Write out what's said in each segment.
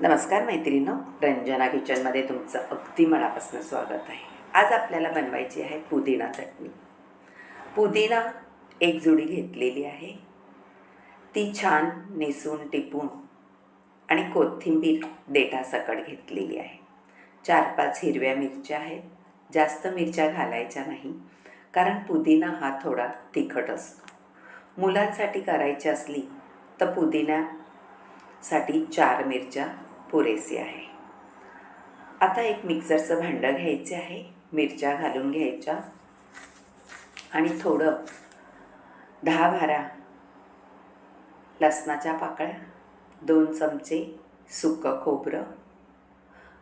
नमस्कार मैत्रिणीनो रंजना किचनमध्ये तुमचं अगदी मनापासून स्वागत आहे. आज आपल्याला बनवायची आहे पुदिना चटणी. पुदिना एक जुडी घेतलेली आहे. ती छान नेसून टिपून आणि कोथिंबीर देठासकट घेतलेली आहे. चार पाच हिरव्या मिरच्या आहेत. जास्त मिरच्या घालायच्या नाही कारण पुदिना हा थोडा तिखट असतो. मुलांसाठी करायची असली तर साठी चार मिरच्या पुरेसी आहे. आता एक मिक्सरचं भांडं घ्यायचे आहे. मिरच्या घालून घ्यायच्या. आणि थोडं दहा बारा लसणाच्या पाकळ्या दोन चमचे सुकं खोबरं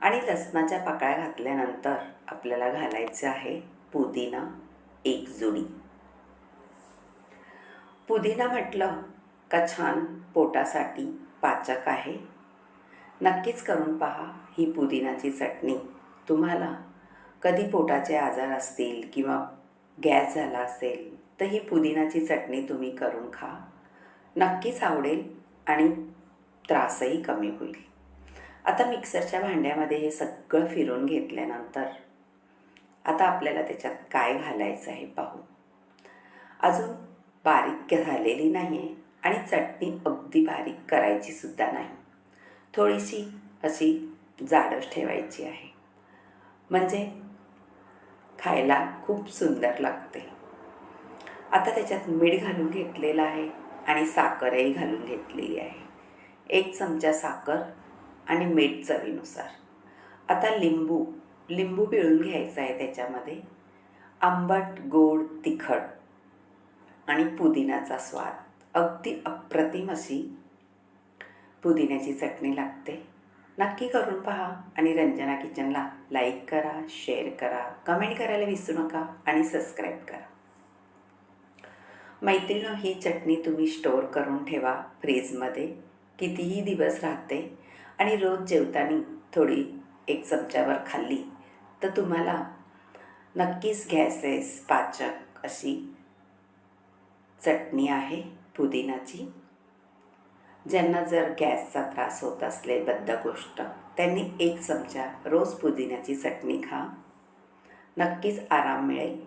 आणि लसणाच्या पाकळ्या घातल्यानंतर आपल्याला घालायचं आहे पुदिना एक जुडी. पुदिना म्हटलं का छान पोटासाठी पाचक आहे. नक्कीच करून पहा ही पुदिनाची चटणी. तुम्हाला कधी पोटाचे आजार असतील किंवा गॅस झाला असेल तर ही पुदिनाची चटणी तुम्ही करून खा. नक्कीच आवडेल आणि त्रासही कमी होईल. आता मिक्सरच्या भांड्यामध्ये हे सगळं फिरून घेतल्यानंतर आता आपल्याला त्याच्यात काय घालायचं आहे पाहू. अजून बारीक झालेली नाही आहे आणि चटणी अगदी बारीक करायची सुद्धा नाही. थोडीशी अशी जाडच ठेवायची आहे. म्हणजे खायला खूप सुंदर लागते. आता त्याच्यात मीठ घालून घेतलेलं आहे आणि साखरही घालून घेतलेली आहे. एक चमचा साखर आणि मीठ चवीनुसार. आता लिंबू लिंबू पिळून घ्यायचा आहे त्याच्यामध्ये. आंबट गोड तिखट आणि पुदिनाचा स्वाद. अगदी अप्रतिम अशी पुदिन्याची चटणी लागते. नक्की करून पहा आणि रंजना किचनला लाईक करा शेअर करा कमेंट करायला विसरू नका आणि सबस्क्राईब करा. मैत्रिणं ही चटणी तुम्ही स्टोअर करून ठेवा फ्रीजमध्ये कितीही दिवस राहते आणि रोज जेवताना थोडी एक चमच्यावर खाल्ली तर तुम्हाला नक्कीच गॅसेस पाचक अशी चटणी आहे. पुदिनाची ज्यांना जर गॅसचा त्रास होत असले बद्ध गोष्ट त्यांनी एक चमचा रोज पुदिन्याची चटणी खा. नक्कीच आराम मिळेल.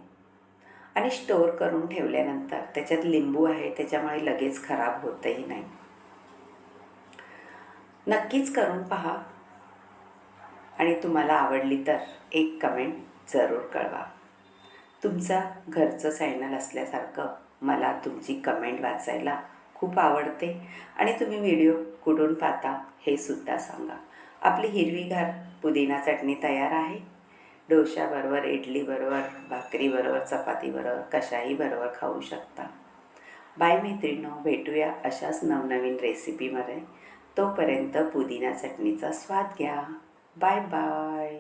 आणि स्टोअर करून ठेवल्यानंतर त्याच्यात लिंबू आहे त्याच्यामुळे लगेच खराब होतही नाही. नक्कीच करून पहा. आणि तुम्हाला आवडली तर एक कमेंट जरूर कळवा. तुमचा घरचं चॅनल असल्यासारखं मला तुमची कमेंट वाचायला खूप आवडते. आणि तुम्ही व्हिडिओ कुठून पाहता हे सुद्धा सांगा. आपली हिरवीगार पुदिना चटणी तयार आहे. डोशाबरोबर इडलीबरोबर भाकरीबरोबर चपातीबरोबर कशाही बरोबर खाऊ शकता. बाय मैत्रिणो भेटूया अशाच नवनवीन रेसिपीमध्ये तोपर्यंत पुदिना चटणीचा स्वाद घ्या. Bye bye